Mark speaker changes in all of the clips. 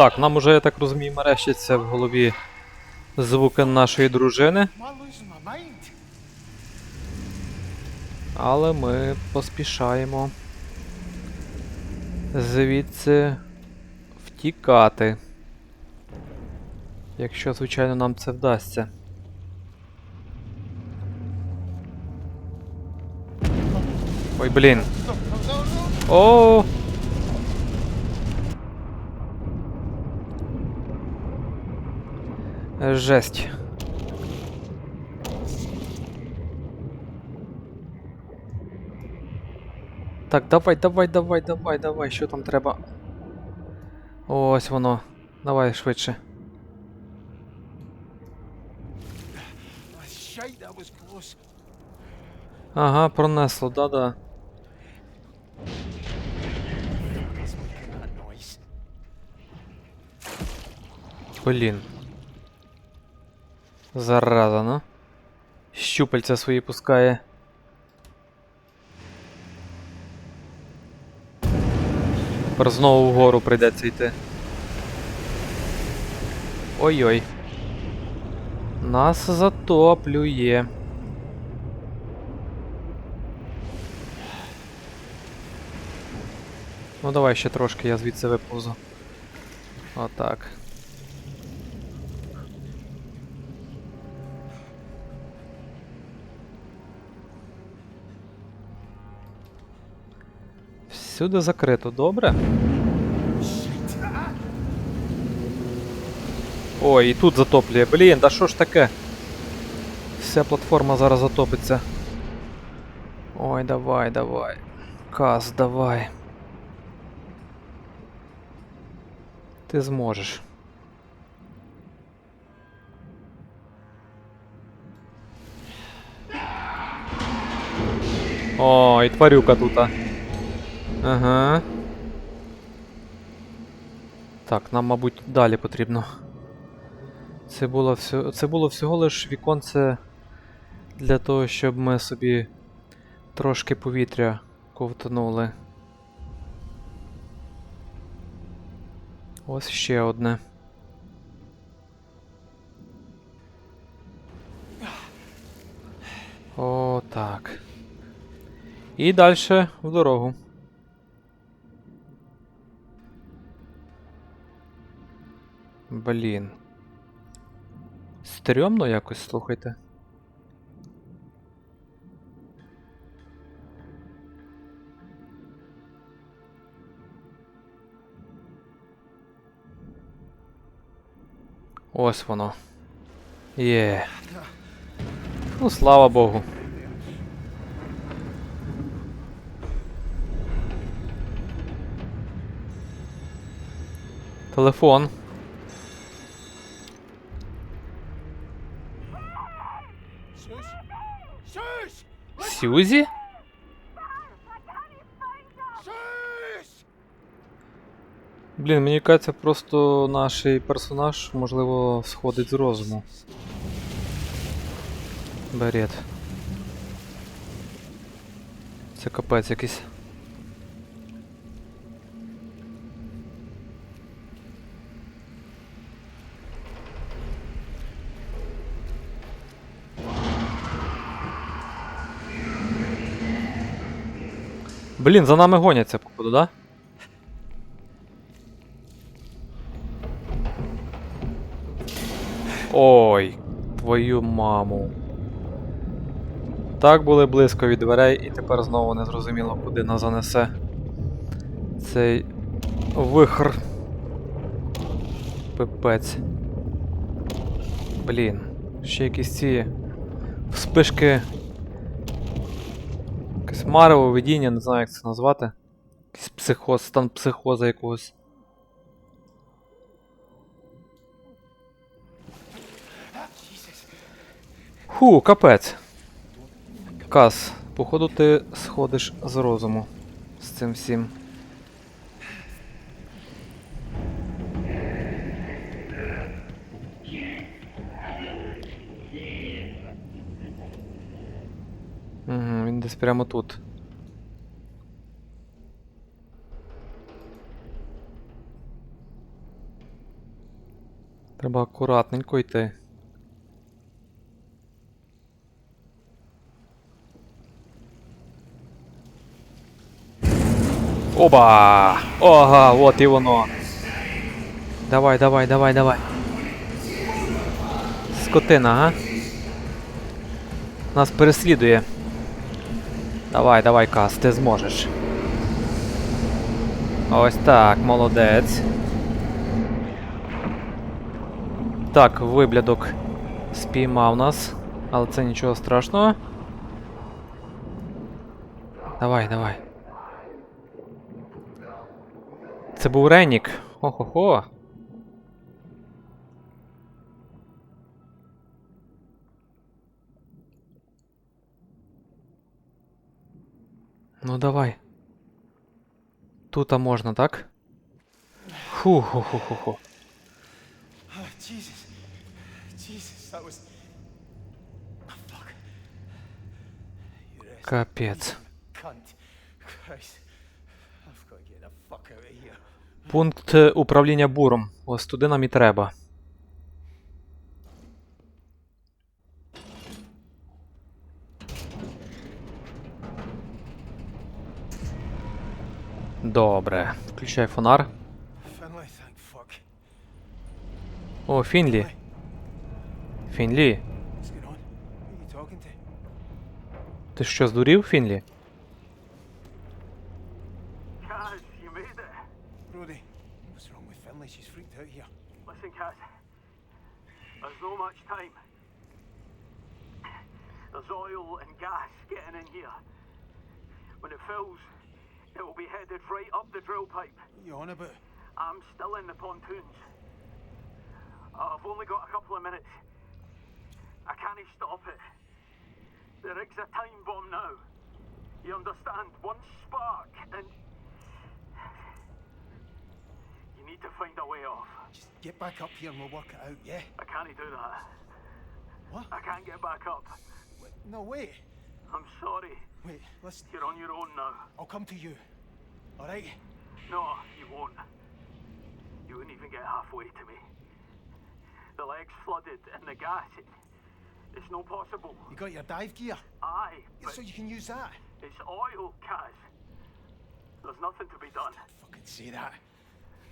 Speaker 1: Так, нам уже, я так розумію, мерещаться в голові звуки нашої дружини, але ми поспішаємо звідси втікати. Якщо, звичайно, нам це вдасться. Ой, блін. О! Жесть. Так, давай, давай, давай, давай, давай, що там треба? Ось воно. Давай швидше. Ага, пронесло, да-да. Блін. Зараза, ну. Щупальця свої пускає. Тепер знову вгору прийдеться йти. Ой-ой. Нас затоплює. Ну давай ще трошки, я звідси виповзу. Отак. Всюди закрито, добре? Ой, і тут затоплює. Блін, да що ж таке? Вся платформа зараз затопиться. Ой, давай, давай. Каз, давай. Ти зможеш. О, і тварюка тут. Ага. Так, нам, мабуть, далі потрібно. Це було всього, це було всього лиш віконце для того, щоб ми собі трошки повітря ковтнули. Ось ще одне. О, так. І далі в дорогу. Блін. Стрьомно якось, слухайте. Ось воно. Є. Ну, слава Богу. Телефон. Сюзі? Блін, мені кажеться, просто наш персонаж, можливо, сходить з розуму. Берет. Це капець якийсь. Блін, за нами гоняться, походу, да? Ой, твою маму. Так були близько від дверей, і тепер знову не зрозуміло, куди нас занесе цей вихр. Пипець. Блін. Ще якісь ці вспишки. Якесь марево видіння, не знаю, як це назвати. Якийсь психоз, стан психоза якогось. Ху, капець. Кас, походу ти сходиш з розуму з цим всім. Прямо тут. Треба акуратненько йти. Оба! Ага, от і воно. Давай, давай, давай, давай. Скотина, ага. Нас переслідує. Давай, давай, Кас, ти зможеш. Ось так, молодець. Так, виблядок спіймав нас, але це нічого страшного. Давай, давай. Це був Ренік. Хо-хо-хо.
Speaker 2: Cunt. Christ. I've got to get the fuck out of here.
Speaker 1: Пункт е, управління буром. Ось туди нам і треба. Добре. Включай фонар. О, Фінлі. Фінлі. Ти що, здурів, Фінлі?
Speaker 3: There's oil and gas getting in here. When it fills, it will be headed right up the drill pipe.
Speaker 2: You on about?
Speaker 3: I'm still in the pontoons. I've only got a couple of minutes. I can't stop it. The rig's a time bomb now. You understand? One spark and. You need to find a way off.
Speaker 2: Just get back up here and we'll work it out, yeah?
Speaker 3: I can't do that.
Speaker 2: What?
Speaker 3: I can't get back up.
Speaker 2: Wait, no, wait.
Speaker 3: I'm sorry.
Speaker 2: Wait, listen.
Speaker 3: You're on your own now.
Speaker 2: I'll come to you. Alright?
Speaker 3: No, you won't. You wouldn't even get halfway to me. The leg's flooded and the gas. It, it's no possible.
Speaker 2: You got your dive gear?
Speaker 3: Aye,
Speaker 2: so you can use that.
Speaker 3: it's oil, Kaz. There's nothing to be done.
Speaker 2: Fucking say that.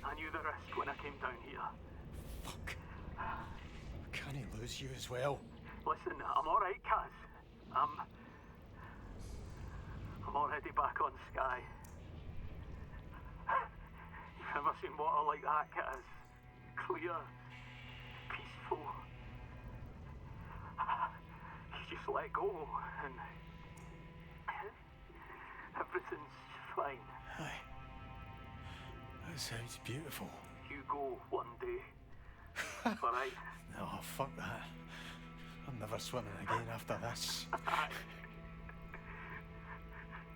Speaker 3: I knew the risk when I came down here.
Speaker 2: Fuck. Can he lose you as well?
Speaker 3: Listen, I'm alright, Kaz. I'm. I'm already back on Sky. Seen water like that, Kaz. Clear, peaceful. You just let go, and. Everything's fine.
Speaker 2: Aye. That sounds beautiful.
Speaker 3: You go one day. alright?
Speaker 2: No, oh, fuck that. I'm never swimming again after this.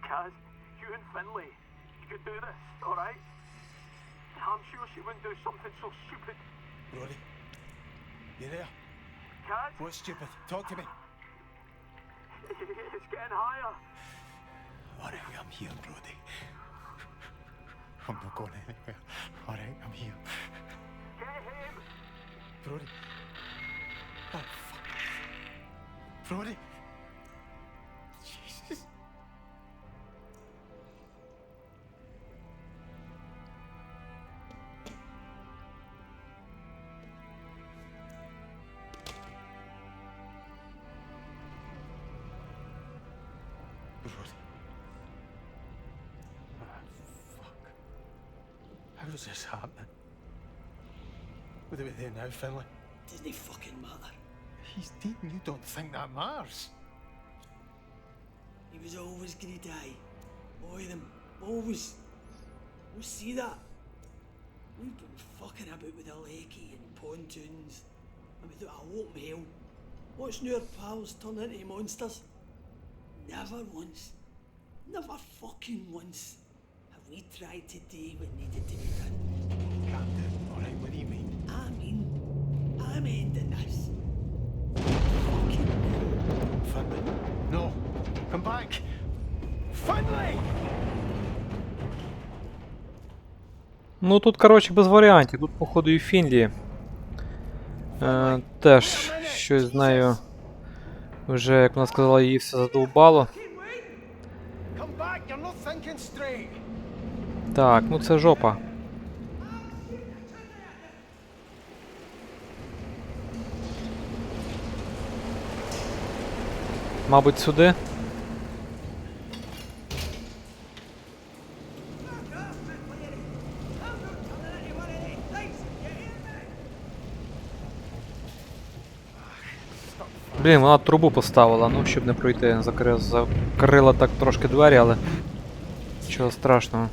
Speaker 3: Kaz, you and Finlay, you could do this, alright? I'm sure she wouldn't do something so stupid.
Speaker 2: Brody, you there?
Speaker 3: Kaz,
Speaker 2: What's stupid? Talk to me.
Speaker 3: it's getting higher.
Speaker 2: Alright, I'm here, Brody. I'm not going anywhere. Alright, I'm here.
Speaker 3: Get him!
Speaker 2: Brody. Oh, fuck. Brody. Now, Finlay?
Speaker 4: Doesn't fucking matter.
Speaker 2: He's dead and you don't think that matters.
Speaker 4: He was always gonna die. All of them. Always. We see that. We've been fucking about with a lakey and pontoons. And without a open hell. Watching our pals turn into monsters. Never once. Never fucking once. Have we tried to do what needed to be done.
Speaker 2: Can't
Speaker 4: I'm ending this. Fucking.
Speaker 2: No. Come back. Finlay!
Speaker 1: Ну тут, коротше, без варіантів. Тут, походу, і Фінлі Е, теж щось з нею вже, як вона сказала, її все задовбало. Так, ну це жопа. Мабуть, сюди. Блін, вона трубу поставила, ну щоб не пройти. Закри... Закрила так трошки двері, але. Нічого страшного.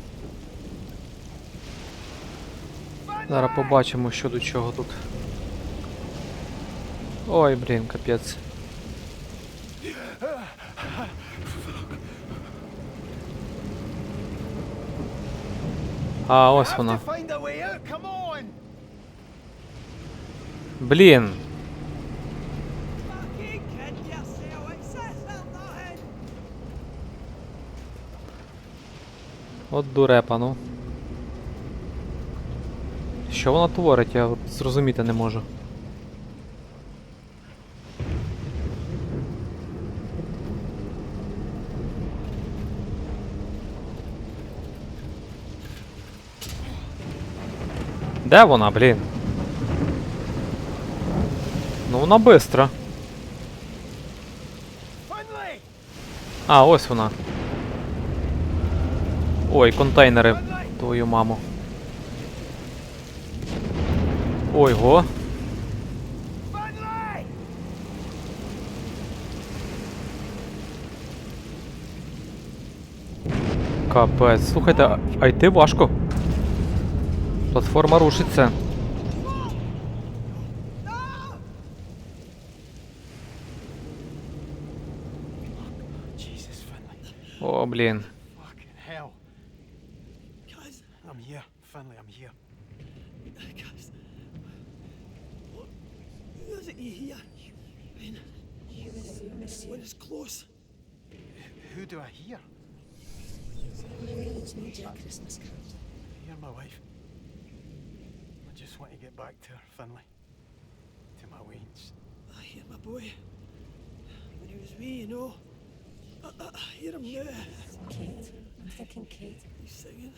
Speaker 1: Зараз побачимо, що до чого тут. Ой, блін, капець. А, ось вона. Блін. От дурепа, ну. Що вона творить, я зрозуміти не можу. Де вона, блін? Ну вона бистра. А, ось вона. Ой, контейнери. Твою маму. Ой, го. Капець. Слухайте, а- йти важко. Платформа
Speaker 2: рушится.
Speaker 1: О,
Speaker 4: блин. Who do I hear? It's
Speaker 2: not your Christmas card. You're my wife. I just want to get back to her, Finley. To my weans.
Speaker 4: I hear my boy. When he was wee, you know. I, I, I hear him now.
Speaker 5: Kate. I'm thinking Kate.
Speaker 4: He's singing.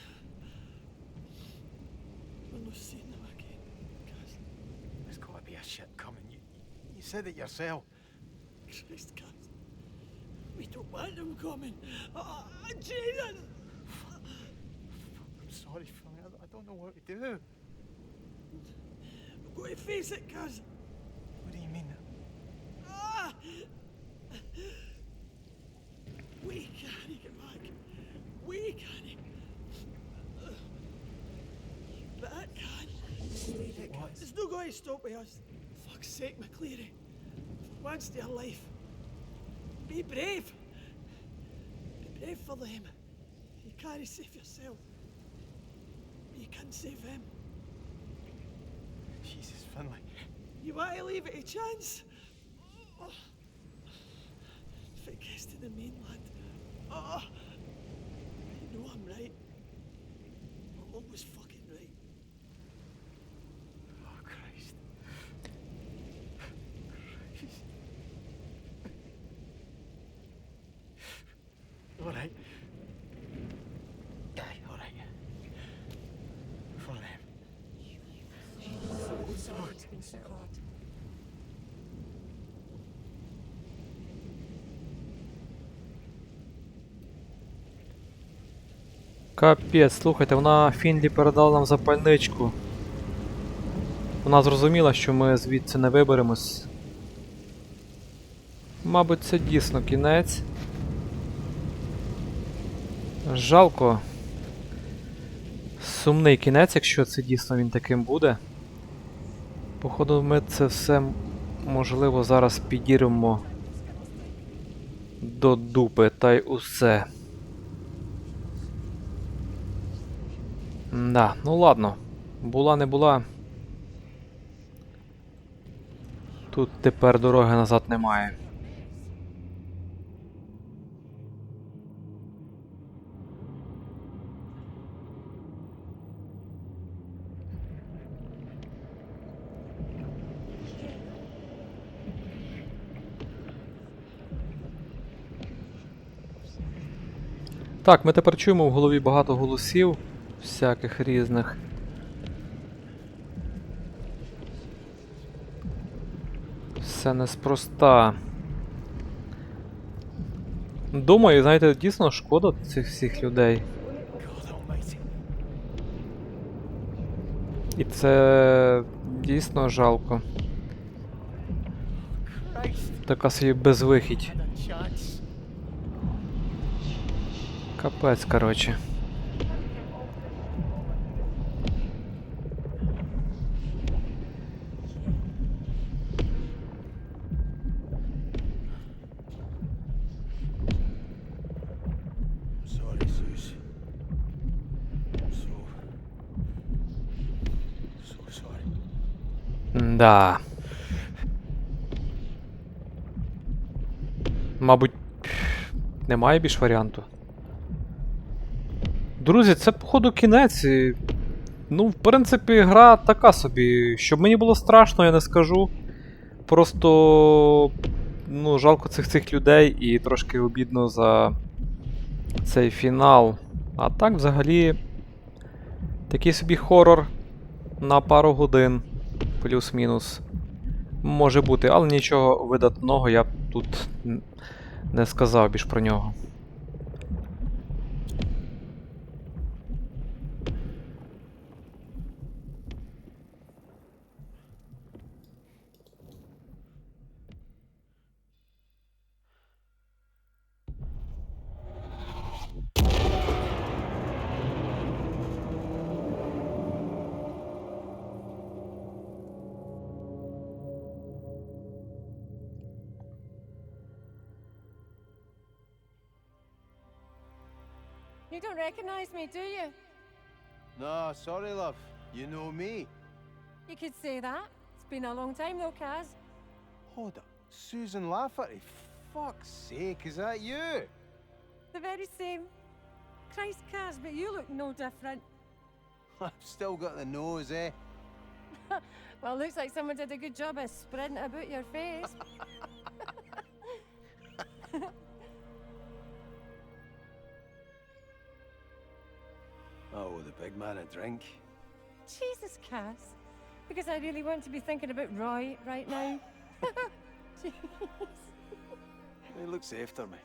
Speaker 4: We're not seeing him again, guys.
Speaker 2: There's got to be a ship coming. You, you said it yourself.
Speaker 4: Christ, guys. We don't want him coming. Oh, Jesus!
Speaker 2: I'm sorry, Finley. I, I don't know what to do.
Speaker 4: We've got to face it, cuz.
Speaker 2: What do you mean?
Speaker 4: Ah! We can't get back. We can't. But I can.
Speaker 2: What?
Speaker 4: It's not going to stop with us. Fuck's sake, McCleary. For once in your life. Be brave. Be brave for them. You can't save yourself. You can't save them.
Speaker 2: Jesus, Finley.
Speaker 4: You to leave it a chance? Oh. If it gets to the mainland, oh, you know I'm right.
Speaker 1: Капець, слухайте, вона Фінлі передала нам запальничку. Вона зрозуміла, що ми звідси не виберемось. Мабуть, це дійсно кінець. Жалко. Сумний кінець, якщо це дійсно він таким буде. Походу, ми це все можливо зараз підірвемо до дупи та й усе. Да, ну ладно. Була не була. Тут тепер дороги назад немає. Так, ми тепер чуємо в голові багато голосів всяких різних. Все неспроста. Думаю, знаєте, дійсно шкода цих всіх людей. І це дійсно жалко. Така собі безвихідь. Капець, коротше. Да. Мабуть, немає більш варіанту. Друзі, це походу кінець. Ну, в принципі, гра така собі. Щоб мені було страшно, я не скажу. Просто. Ну, жалко цих цих людей і трошки обідно за цей фінал. А так, взагалі, такий собі хорор на пару годин плюс-мінус. Може бути, але нічого видатного я б тут не сказав більш про нього.
Speaker 5: You don't recognize me, do you?
Speaker 2: No, sorry, love. You know me.
Speaker 5: You could say that. It's been a long time though, Kaz.
Speaker 2: Hold up. Susan Lafferty. Fuck's sake, is that you?
Speaker 5: The very same. Christ, Kaz, but you look no different.
Speaker 2: I've still got the nose, eh?
Speaker 5: Well, looks like someone did a good job of spreading it about your face.
Speaker 2: Oh, the big man a drink.
Speaker 5: Jesus, Cass. Because I really want to be thinking about Roy right now. Jeez.
Speaker 2: He looks after me.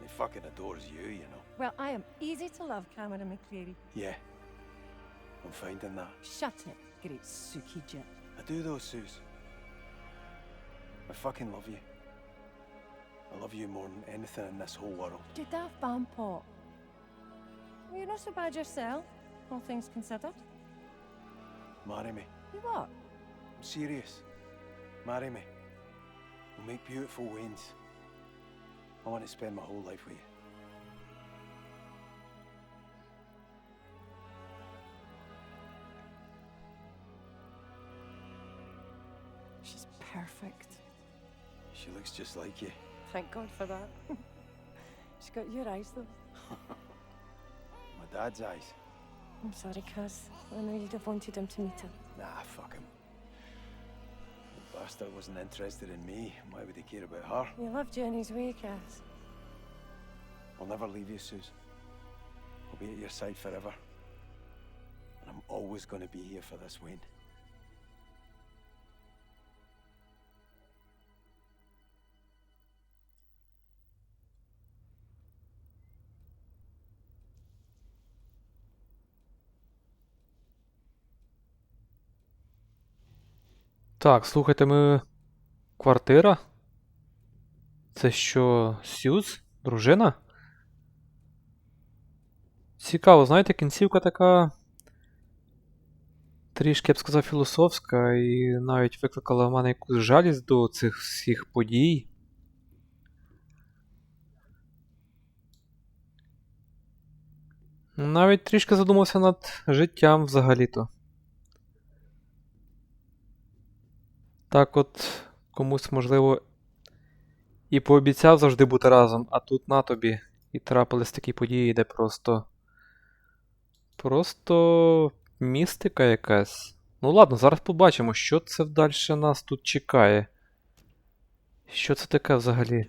Speaker 2: He fucking adores you, you know.
Speaker 5: Well, I am easy to love, Cameron McCreary.
Speaker 2: Yeah. I'm finding that.
Speaker 5: Shut it, great Suki Jip.
Speaker 2: I do though, Suze. I fucking love you. I love you more than anything in this whole world.
Speaker 5: Du daft fan pot. Well, you're not so bad yourself, all things considered.
Speaker 2: Marry me.
Speaker 5: You what?
Speaker 2: I'm serious. Marry me. We'll make beautiful wains. I want to spend my whole life with you.
Speaker 5: She's perfect.
Speaker 2: She looks just like you.
Speaker 5: Thank God for that. She's got your eyes, though.
Speaker 2: Dad's eyes.
Speaker 5: I'm sorry, Kaz. I know you'd have wanted him to meet her.
Speaker 2: Nah, fuck him. The bastard wasn't interested in me. Why would he care about her?
Speaker 5: He loved you in his way, Kaz.
Speaker 2: I'll never leave you, Suze. I'll be at your side forever. And I'm always going to be here for this Wayne.
Speaker 1: Так, слухайте, ми. Квартира? Це що, Сюз? Дружина? Цікаво, знаєте, кінцівка така. Трішки, я б сказав, філософська, і навіть викликала в мене якусь жалість до цих всіх подій. Навіть трішки задумався над життям взагалі-то. Так от комусь, можливо, і пообіцяв завжди бути разом, а тут на тобі і трапились такі події, де просто. Просто містика якась. Ну ладно, зараз побачимо, що це далі нас тут чекає. Що це таке взагалі?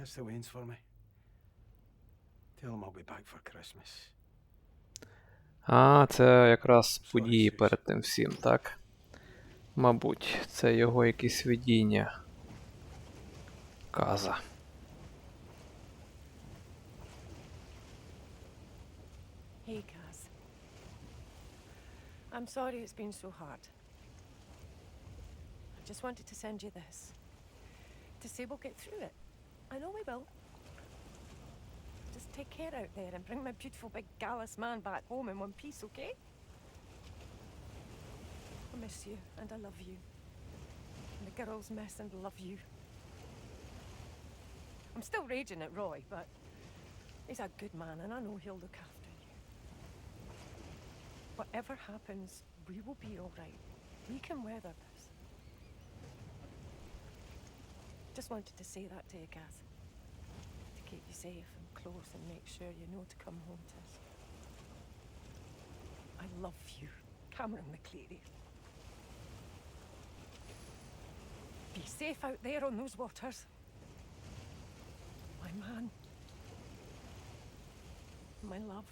Speaker 1: А, це якраз події перед тим всім, так? Мабуть, це його якісь видіння. Каза.
Speaker 5: Hey, Kaz. I'm sorry it's been so hard. I just wanted to send you this. To say we'll get through it. I know we will. Just take care out there and bring my beautiful big gallus man back home in one piece, okay? I miss you and I love you. And the girls miss and love you. I'm still raging at Roy, but he's a good man and I know he'll look after you. Whatever happens, we will be all right. We can weather this. Just wanted to say that to you, Kath. To keep you safe and close and make sure you know to come home to us. I love you, Cameron McCleary. Be safe out there on those waters. My man. My love.